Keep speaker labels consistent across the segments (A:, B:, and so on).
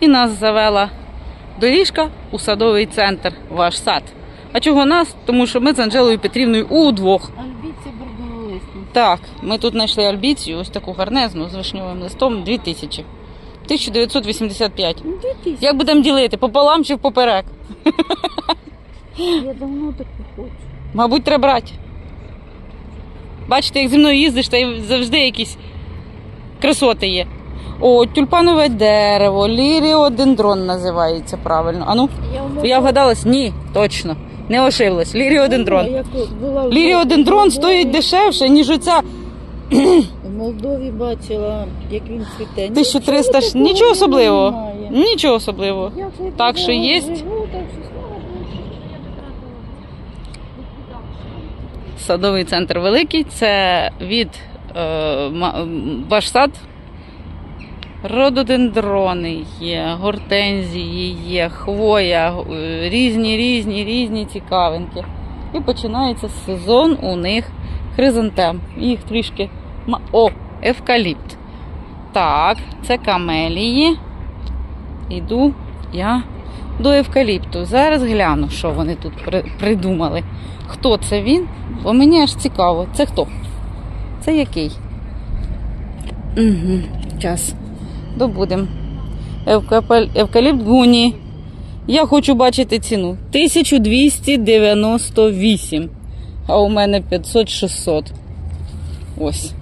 A: І нас завела доріжка у садовий центр, ваш сад. А чого нас? Тому що ми з Анжелою Петрівною удвох.
B: Альбіці бордоволисні.
A: Так, ми тут знайшли альбіцію, ось таку гарнезну з вишньовим листом 2000. 1985.
B: Ну, де ти?
A: Як будемо ділити? Пополам чи поперек?
B: Я давно таку хочу.
A: Мабуть, треба брати. Бачите, як зі мною їздиш, та завжди якісь красоти є. О, тюльпанове дерево, ліріодендрон називається правильно. А ну,
B: Я,
A: я вгадалась? Ні, точно. Не ошиблась. Ліріодендрон. Ліріодендрон стоїть дешевше, ніж оця
B: В Молдові бачила, як він цвіте.
A: 1300. ж-
B: Нічого
A: Нічого особливого.
B: немає.
A: Нічого особливого.
B: Я вже
A: Так що є.
B: живу, так що слава Богу.
A: Садовий центр великий. Це від е, ма- м, ваш сад. Рододендрони є, гортензії є, хвоя, е, різні, різні, різні цікавинки. І починається сезон у них хризантем. Їх трішки. О, евкаліпт. Так, це камелії. Іду я до евкаліпту. Зараз гляну, що вони тут при- придумали. Хто це він? Бо мені аж цікаво. Це хто? Це який? Угу, час. Добудем. Евкапель... Евкаліпт гуні. Я хочу бачити ціну. 1298. А у мене 500-600. Ось.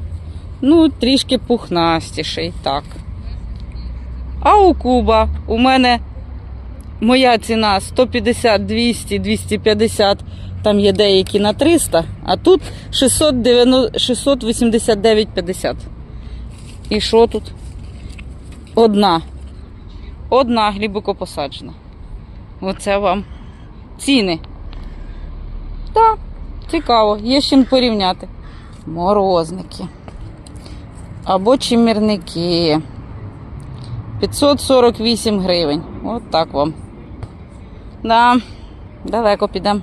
A: Ну, трішки пухнастіший, так. А у Куба у мене моя ціна 150, 200, 250. Там є деякі на 300, а тут 690, 689,50. І що тут? Одна. Одна глибоко посаджена. Оце вам ціни. Так, цікаво, є з чим порівняти. Морозники. Або чимірники. 548 гривень. От так вам. Да, далеко підемо.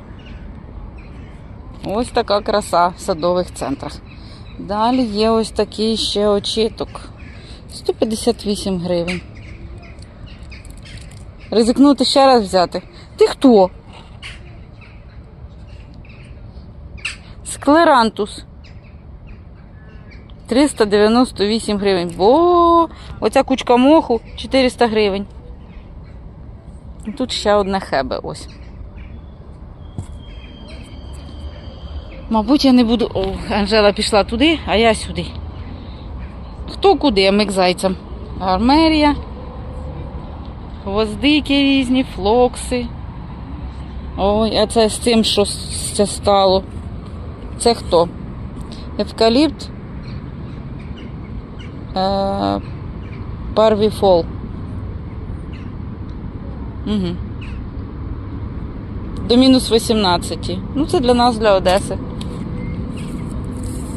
A: Ось така краса в садових центрах. Далі є ось такий ще очіток. 158 гривень. Ризикнути ще раз взяти. Ти хто? Склерантус. 398 гривень. Бо оця кучка моху 400 гривень. І Тут ще одне хебе ось. Мабуть, я не буду. О, Анжела пішла туди, а я сюди. Хто куди, а ми к зайцям. Армерія, гвоздики різні, флокси. Ой, а це з цим, що це стало. Це хто? Евкаліпт. Е, Парвіфол. Угу. До мінус 18. Ну, це для нас, для Одеси.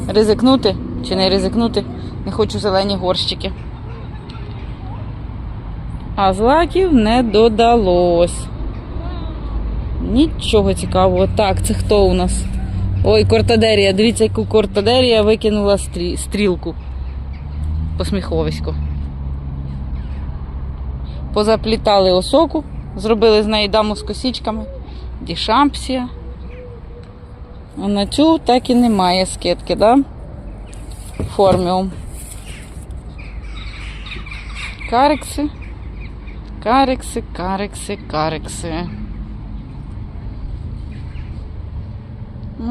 A: Ризикнути чи не ризикнути? Не хочу зелені горщики. А злаків не додалось. Нічого цікавого. Так, це хто у нас? Ой, кортадерія. Дивіться, яку кортадерія викинула стрі... стрілку. Посміховисько. Позаплітали осоку, зробили з неї даму з косічками. Дішампсія. А на цю так і немає скидки, да? Форміум. Карикси. Карикси, карикси, карикси.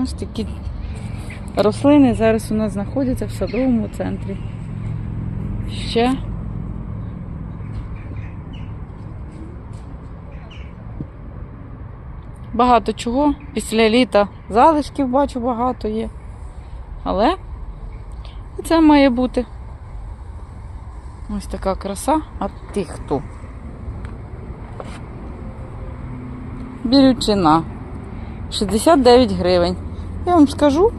A: Ось такі рослини зараз у нас знаходяться в садовому центрі. Ще. Багато чого. Після літа залишків бачу багато є. Але це має бути. Ось така краса. А ти хто? Бірючина. 69 гривень. Я вам скажу,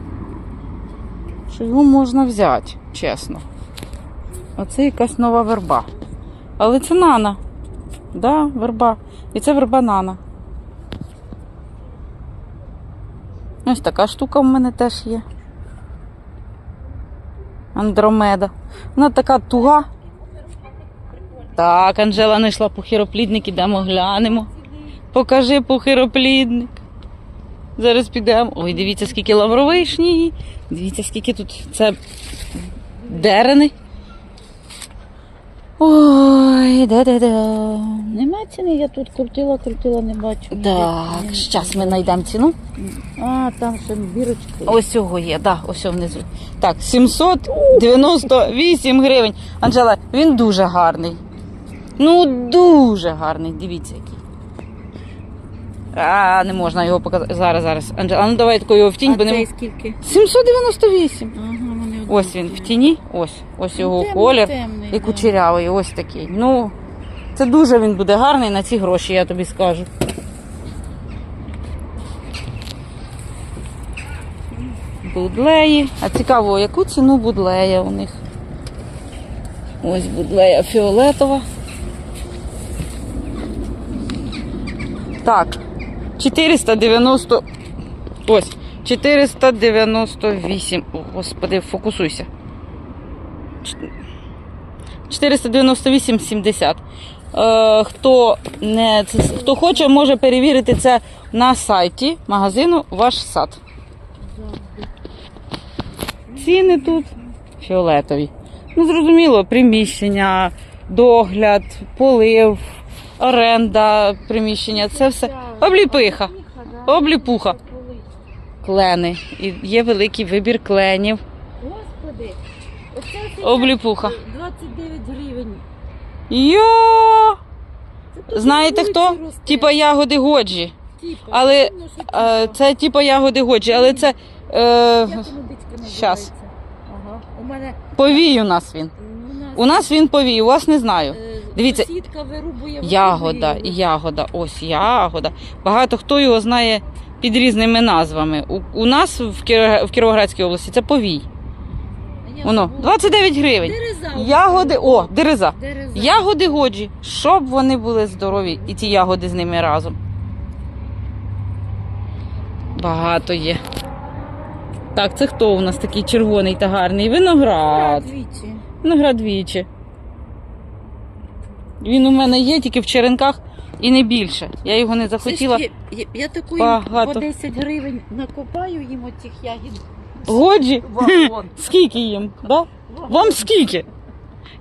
A: що його можна взяти, чесно. Оце якась нова верба. Але це нана. Да, верба. І це верба нана. Ось така штука в мене теж є. Андромеда. Вона така туга. Так, Анжела знайшла похироплідник, ідемо глянемо. Покажи похироплідник. Зараз підемо. Ой, дивіться, скільки лавровишні. Дивіться, скільки тут це дерени. Ой, да-да-да.
B: Нема ціни, я тут крутила, крутила, не бачу.
A: Так, зараз ми знайдемо ціну.
B: А, там ще бірочка. є.
A: Ось цього є, да, ось цього внизу. Так, 798 гривень. Анжела, він дуже гарний. Ну, дуже гарний. Дивіться який. А, не можна його показати. Зараз, зараз. Анжела, ну давай тако його в тінь,
B: а
A: бо не.
B: скільки?
A: 798.
B: Ага, вони
A: Ось він в тіні. Ось. Ось його
B: Темний,
A: колір.
B: темний,
A: І кучерявий, ось такий. Ну, це дуже він буде гарний на ці гроші, я тобі скажу. Будлеї. А цікаво, яку ціну будлея у них? Ось будлея фіолетова. Так, 490. Ось, 498. О, Господи, фокусуйся. 498,70. Е, хто, не, хто хоче, може перевірити це на сайті магазину Ваш сад. Ціни тут фіолетові. Ну, зрозуміло, приміщення, догляд, полив, оренда приміщення це все. Обліпиха. Обліпуха. Клени. І є великий вибір кленів.
B: Господи, оце
A: Обліпуха.
B: 29 гривень.
A: Йо! Знаєте хто? Типа ягоди годжі. Але, Е. Це типа ягоди годжі, але це е, щас.
B: Ага. У мене
A: повій у нас він.
B: У нас
A: він повій, у вас не знаю. Дивіться,
B: сусідка вирубує
A: Ягода,
B: вирубує.
A: ягода, ось ягода. Багато хто його знає під різними назвами. У, у нас в, Кіро- в Кіровоградській області це повій. Воно 29 гривень.
B: Дереза.
A: Ягоди, о, дереза.
B: Дереза.
A: Ягоди годжі, щоб вони були здорові, і ті ягоди з ними разом. Багато є. Так, це хто у нас такий червоний та гарний? Виноград.
B: Двічі.
A: Виноград вічі. Він у мене є тільки в черенках і не більше. Я його не захотіла.
B: Я, я такою
A: Багато.
B: по 10 гривень накопаю їм оцих ягід.
A: Годжі?
B: Вагон.
A: Скільки їм? Да? Вам скільки?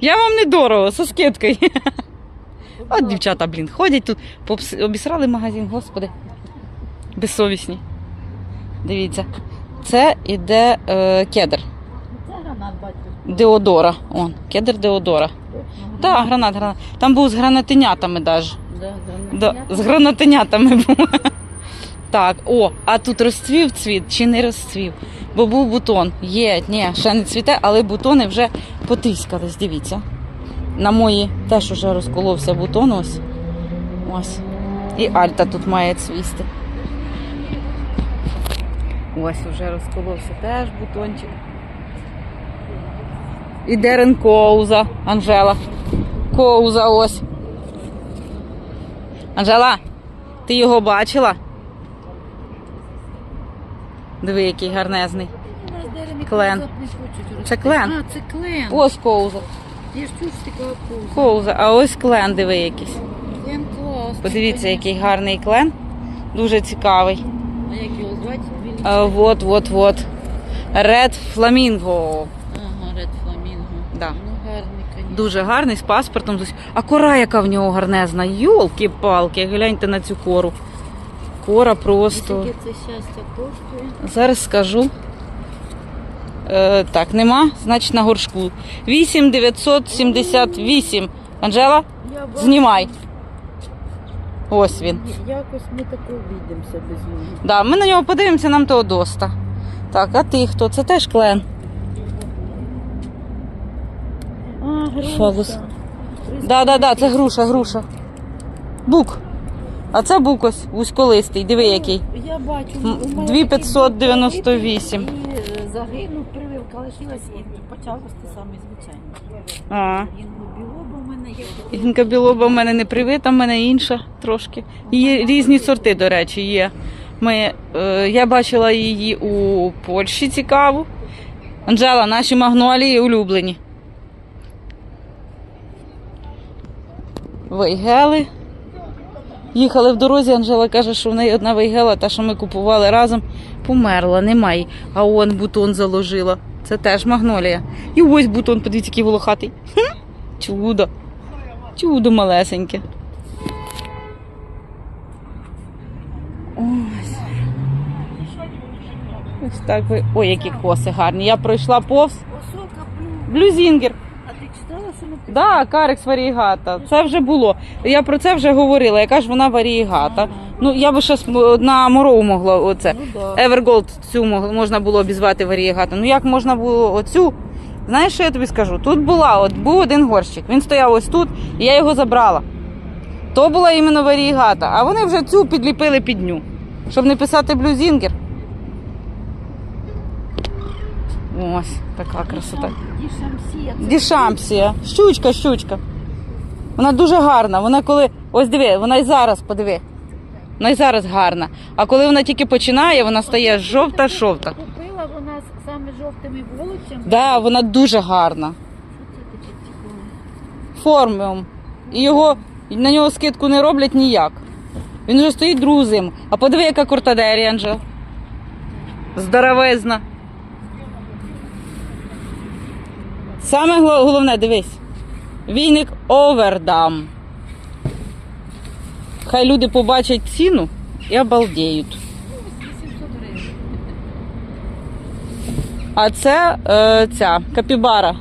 A: Я вам не дорого, со скидкою. От дівчата, блін, ходять тут, попс- обісрали магазин, господи. Безсовісні. Дивіться. Це іде е, кедр.
B: Це гранат, бачиш.
A: Деодора. Он, кедр Деодора. Так, гранат, гранат. Там був з гранатенятами навіть.
B: Да,
A: з гранатенятами був. Так, о, а тут розцвів цвіт чи не розцвів? Бо був бутон. Є, ні, ще не цвіте, але бутони вже потріскались, дивіться. На мої теж уже розколовся бутон ось. Ось. І Альта тут має цвісти. Ось уже розколовся теж бутончик. І Дерен Коуза, Анжела. Коуза ось. Анжела, ти його бачила? Диви, який гарнезний. Клен. Це клен.
B: А, це клен.
A: Ось коуза.
B: Я ж чув, що така куза.
A: Коуза, а ось клен, диви якийсь.
B: Клен клас.
A: Подивіться, який гарний клен. Дуже цікавий.
B: А як його звати? Він...
A: А, вот, вот, вот. Red Flamingo.
B: Ага, Ред Фламінго.
A: Да.
B: Ну, гарний, звісно.
A: Дуже гарний з паспортом. А кора, яка в нього гарнезна. Йолки-палки, гляньте на цю кору. Кора просто.
B: Скільки це щастя коштує?
A: Зараз скажу. Е, так, нема, значить на горшку. 8978. Анжела, знімай. Ось він.
B: Якось ми так обійдемося без нього.
A: Да, ми на нього подивимося, нам того доста. Так, а ти хто? Це теж клен.
B: А, груша.
A: Фагус. Да, да, да, це груша, груша. Бук. А це бук ось вузьколистий. Диви який.
B: Я бачу. У мене
A: 2598.
B: такий був І е, загинув, прививка лишилась і почав рости саме звичайно.
A: А.
B: Він білоба у мене є.
A: Інка білоба в мене не привита, в мене інша трошки. Є різні сорти, до речі, є. Ми, е, я бачила її у Польщі цікаву. Анжела, наші магнолії улюблені. Вейгели. Їхали в дорозі, Анжела каже, що в неї одна вейгела, та, що ми купували разом, померла, немає. А он бутон заложила. Це теж магнолія. І ось бутон, подивіться, який волохатий. Хм, чудо. Чудо малесеньке. Ось. Ось так ви. Ой, які коси гарні. Я пройшла повз. Блюзінгер.
B: А ти читала, що ми
A: Да, карекс варігата. Це вже було. Я про це вже говорила. Яка ж вона варігата. Ну я би ще на морову могла оце.
B: Ну да.
A: Цю можна було обізвати варігатом. Ну як можна було оцю? Знаєш, що я тобі скажу? Тут була, от був один горщик. Він стояв ось тут, і я його забрала. То була іменно варігата, а вони вже цю підліпили під ню. Щоб не писати блюзінгер. Ось така красота. Дішампсія. Щучка, щучка. Вона дуже гарна. Вона коли. Ось диви, вона і зараз подиви. Вона і зараз гарна. А коли вона тільки починає, вона стає жовта-жовта.
B: Купила вона з саме жовтими волоссями.
A: Да, вона дуже гарна.
B: Що це таке цікаве?
A: Форміум. І його на нього скидку не роблять ніяк. Він вже стоїть друзем. А подиви, яка куртадерія, Анжел. Здоровезна. Саме головне, дивись. Війник овердам. Хай люди побачать ціну і обалдіють.
B: 800 гривень.
A: А це е, ця капібара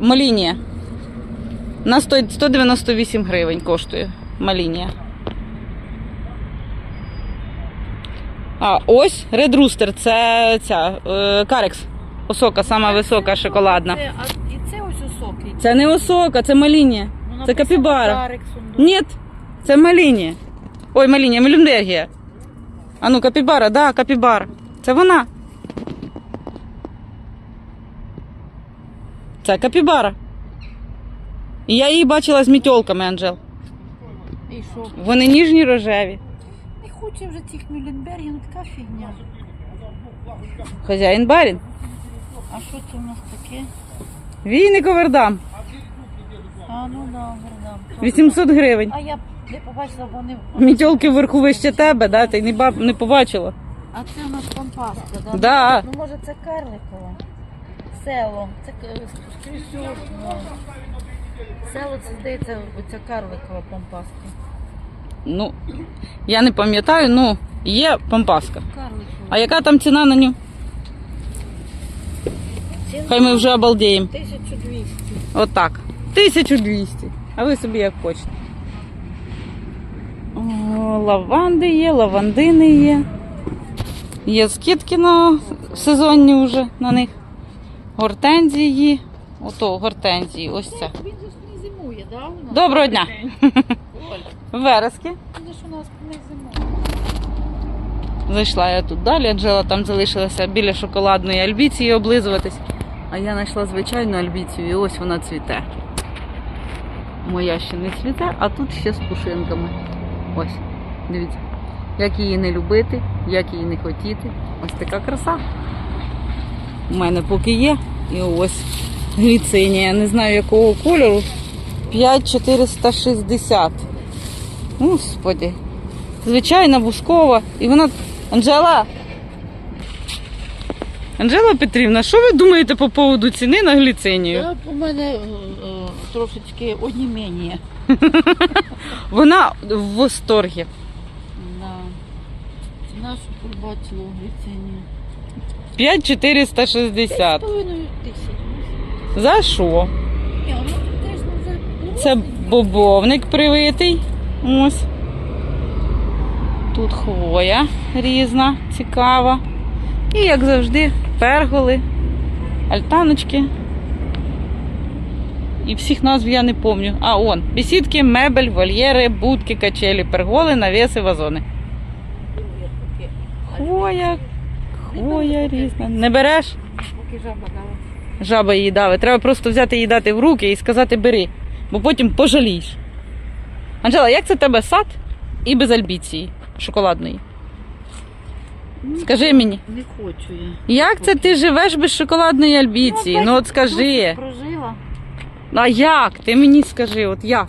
A: Малінія. На 100 198 гривень коштує Малінія. А ось Rooster, це ця е, карекс. Осока, сама висока, шоколадна.
B: Це,
A: не осока, це малінія.
B: Ну,
A: Це капібара. Ні, це малінія. Ой, малінія, мелюндергія. А ну, капібара, да, капібара. Це вона. Це капібара. І я її бачила з мітьолками, Анжел.
B: І що?
A: Вони ніжні рожеві.
B: Не хочу вже цих Мюлленбергів, ну така фігня.
A: Хазяїн барін.
B: А що це у нас таке?
A: Війник овердам.
B: А, ну да, гордам.
A: 800 гривень.
B: А я не побачила, бо вони...
A: Мітьолки вверху вище тебе, да? Ти не, баб... не побачила.
B: А це у нас пампаска, да?
A: Да.
B: Ну, може, це карликова. Село. Це ну, Село, це здається, оця карликова пампаска.
A: Ну, я не пам'ятаю, ну, є пампаска.
B: Карликова.
A: А яка там ціна на?
B: Ціна
A: Хай ми вже обалдіємо.
B: 1200.
A: Отак. 1200. А ви собі як хочете. О, лаванди є, лавандини є. Є скидки на сезонні вже на них. Гортензії. Ото гортензії, ось це.
B: Він ж не зимує, да? У нас?
A: Доброго дня. Верески.
B: він ж у нас не зимує.
A: Зайшла я тут далі, Анжела там залишилася біля шоколадної альбіції облизуватись. А я знайшла звичайну альбіцію і ось вона цвіте. Моя ще не цвіте, а тут ще з пушинками. Ось, дивіться. Як її не любити, як її не хотіти. Ось така краса. У мене поки є. І ось гліцинія. Не знаю якого кольору. 5460. Господи. Звичайна бускова. І вона. Анжела. Анжела Петрівна, що ви думаєте по поводу ціни на гліцинію?
B: У мене е, е, трошечки онімення.
A: Вона в восторгі.
B: Да. Ціна, що побачила в ліцені.
A: 5460.
B: 5,5 тисяч.
A: За що?
B: Ні, ну,
A: Це бобовник привитий. Ось. Тут хвоя різна, цікава. І, як завжди, перголи, альтаночки. І всіх назв я не пам'ятаю. А, он. Бесідки, мебель, вольєри, будки, качелі, перголи, навіси, вазони. Хвоя, хвоя різна. Не береш?
B: Поки жаба дала.
A: Жаба її давить. Треба просто взяти її дати в руки і сказати бери, бо потім пожалієш. Анжела, як це тебе сад і без альбіції шоколадної? Скажи мені,
B: Не хочу я.
A: як це ти живеш без шоколадної альбіції? Ну от скажи. А як? Ти мені скажи, от як?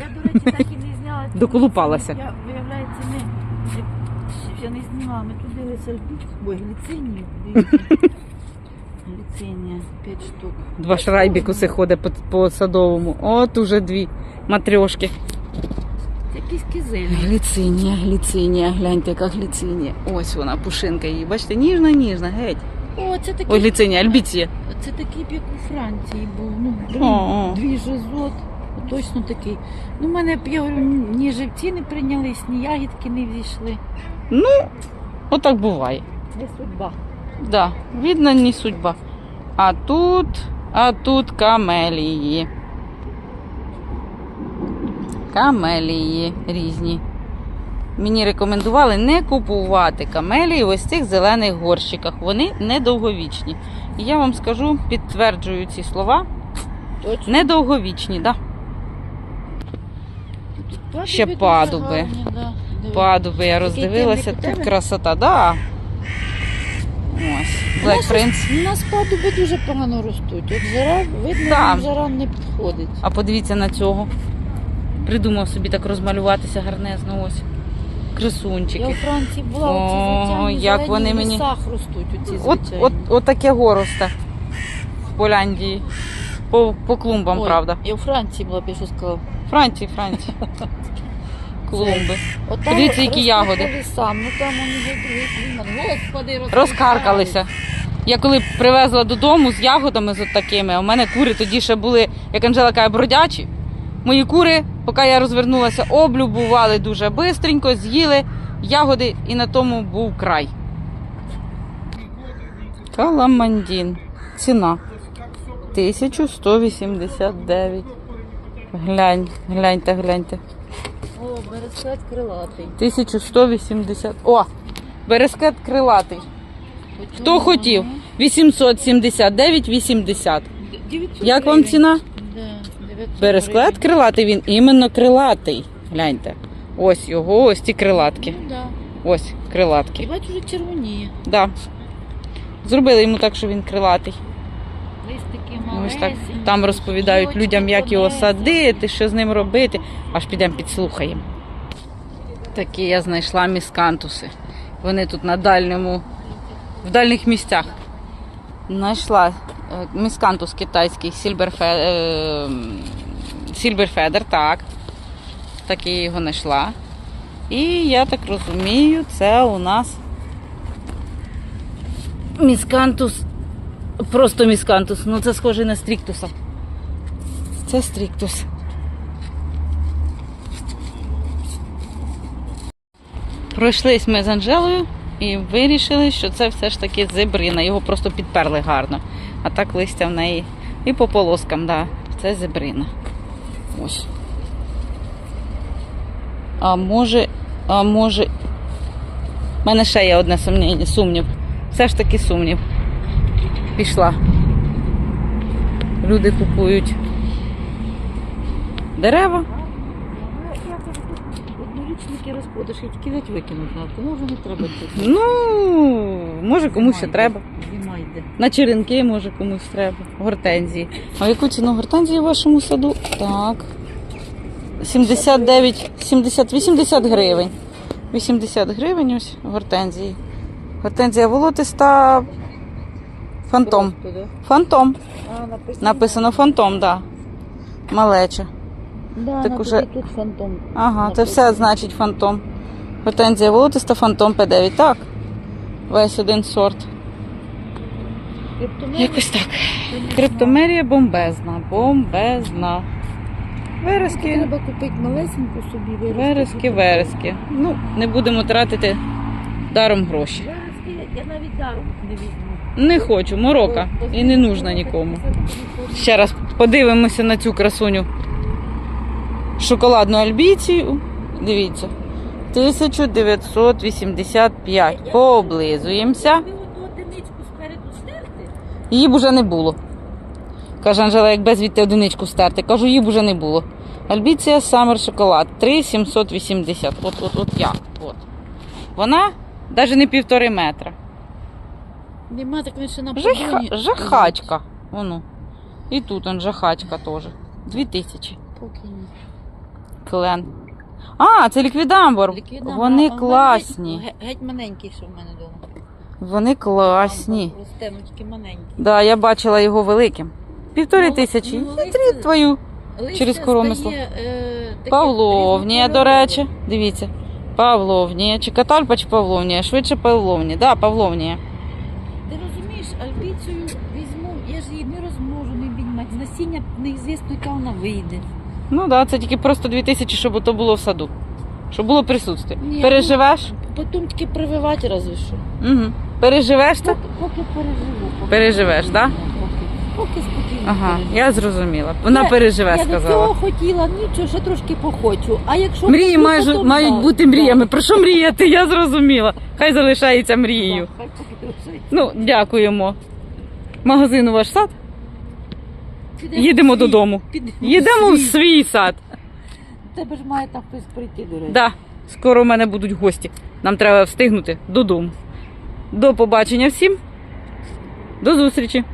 B: Я, до речі, так і не зняла.
A: Доколупалася.
B: Я, виявляється, не, я не знімала. Ми тут дивилися. Ой, гліцинію. Гліцинія, 5 штук.
A: Два шрайбікуси ходить по, по садовому. От уже дві матрьошки.
B: Це якісь кизилі.
A: Гліцинія, гліцинія, гляньте, яка гліцинія. Ось вона, пушинка її. Бачите, ніжна, ніжна, геть.
B: О, це такі,
A: Ой, гліцинія, альбіція.
B: це такий, б, як у Франції був. Ну,
A: О, о.
B: блін, дві жизот. Точно такий. Ну, в мене, я говорю, ні живці не прийнялись, ні ягідки не війшли.
A: Отак буває.
B: Не судьба.
A: Да, видно, не судьба. А тут, а тут камелії. Камелії різні. Мені рекомендували не купувати камелії в ось цих зелених горщиках. Вони недовговічні. І я вам скажу, підтверджую ці слова.
B: Точно.
A: Недовговічні, да. Ще падуби.
B: гарні, да.
A: Падуби, я роздивилася, тут красота, да. Ось,
B: У нас
A: Black Prince.
B: У нас падуби дуже погано ростуть. От жара, видно,
A: Да.
B: жара не підходить.
A: А подивіться на цього. Придумав собі так розмалюватися гарнезно ось.
B: Я у Франції була,
A: О,
B: оці звичайні
A: як
B: зелені
A: вони мені-
B: лісах ростуть, оці
A: От,
B: звичайні.
A: от, от таке горосте в Поляндії. По, по клумбам,
B: Ой,
A: правда.
B: Я у Франції була, б я що сказала.
A: Франції, Франції. Клумби.
B: От там
A: Подивіться, які
B: ростуть
A: ягоди.
B: по лісам, ну там вони вже другий клімат. Господи, розкаркались.
A: Розкаркалися. Я коли привезла додому з ягодами з от такими, а у мене кури тоді ще були, як Анжела каже, бродячі. Мої кури, поки я розвернулася, облюбували дуже бистренько, з'їли ягоди і на тому був край. Каламандін. Ціна 1189. Глянь, гляньте, гляньте.
B: О, берескет крилатий.
A: 1180. О! Берескет крилатий. Хто хотів? 879,80.
B: 900
A: Як вам ціна?
B: Да, 900
A: Бересклет крилатий, він іменно крилатий. Гляньте. Ось його, ось ті крилатки.
B: Ну, да.
A: Ось
B: І
A: крилатки.
B: бачу, вже червоніє.
A: Да. Зробили йому так, що він крилатий.
B: Листики
A: Ось так.
B: малесенькі,
A: Там розповідають
B: гілочки
A: людям, як його садити, що з ним робити. Аж підемо підслухаємо. Такі я знайшла міскантуси. Вони тут на дальньому, в дальніх місцях. Знайшла міскантус китайський, сільберфе, е, сільберфедер, так. Так я його знайшла. І я так розумію, це у нас міскантус. Просто міскантус. Ну це схоже на стріктуса. Це стріктус. Пройшлись ми з Анжелою і вирішили, що це все ж таки зебрина. Його просто підперли гарно. А так листя в неї і по полоскам, да, це зебрина. Ось. А може, а може. У мене ще є одне сумнів. Все ж таки сумнів. Пішла. Люди купують дерева.
B: Однорічники розпродаж, я тільки геть викинуть надо. Ну, вже не треба тут.
A: Ну, може комусь ще треба.
B: Зима йде.
A: На черенки, може, комусь треба. Гортензії. А яку ціну гортензії в вашому саду? Так. 79, 70, 80 гривень. 80 гривень ось гортензії. Гортензія волотиста. Фантом.
B: Просто, да?
A: Фантом.
B: А, написано.
A: Написано фантом, так. Да. Малеча.
B: Да,
A: Так уже-
B: тут, тут фантом.
A: Ага, це все значить фантом. Гортензія волотиста, фантом П9. Так. Весь один сорт.
B: Криптомерія,
A: Якось так. Криптомерія бомбезна. Бомбезна. Верески.
B: Треба купити малесеньку собі.
A: Верески, верески. Ну, не будемо тратити даром гроші.
B: Верески я навіть даром не візьму.
A: Не хочу, морока. І не нужна нікому. Ще раз подивимося на цю красуню. Шоколадну альбіцію. Дивіться. 1985. Пооблизуємося.
B: Ви одну одиничку спереду стерти?
A: Її б уже не було. Каже Анжела, якби звідти одиничку стерти. Кажу, її б уже не було. Альбіція Summer Шоколад 3,780. От, от, от я. От. Вона навіть не півтори метра.
B: Нема, так він на
A: Жаха, жахачка. Воно. І тут он жахачка теж. Дві тисячі.
B: Поки ні.
A: Клен. А, це ліквідамбор.
B: Ліквідна,
A: Вони
B: а,
A: класні.
B: Геть, геть маленький, що в мене вдома.
A: Вони класні.
B: Ну тільки.
A: Да, я бачила його великим. Півтори
B: Ну,
A: тисячі.
B: ну,
A: І
B: листя-
A: три твою. Через коромисло.
B: стає, е, таке
A: Павловнія, до
B: різнокольорове.
A: речі. Дивіться. Павловнія. Чи катальпа, чи Павловнія? Швидше Павловнія. Да, Павловнія.
B: Ти розумієш, альбіцію візьму, я ж її не розмножу, не відьмать. З насіння неізвісно, яка вона вийде.
A: Ну так, да, це тільки просто дві тисячі, щоб то було в саду. Щоб було присутствие.
B: Ні,
A: Переживеш?
B: Потім тільки прививати разве що.
A: Угу. Переживеш це?
B: Поки, поки переживу. Поки
A: Переживеш, да?
B: Поки, спокійно
A: Ага,
B: переживу.
A: я зрозуміла. Вона
B: Я-
A: переживе,
B: я до
A: сказала.
B: цього хотіла, нічого, ще трошки похочу. А якщо
A: Мрії
B: хочу,
A: майже,
B: то
A: мають
B: да,
A: бути мріями. Про що мріяти? Я зрозуміла. Хай залишається мрією.
B: Так, хай поки лишається.
A: Ну, дякуємо. Магазин у ваш сад. Їдемо додому. Їдемо в
B: свій.
A: свій сад.
B: Тебе ж має там хтось прийти, до речі.
A: Да, скоро в мене будуть гості. Нам треба встигнути додому. До побачення всім. До зустрічі!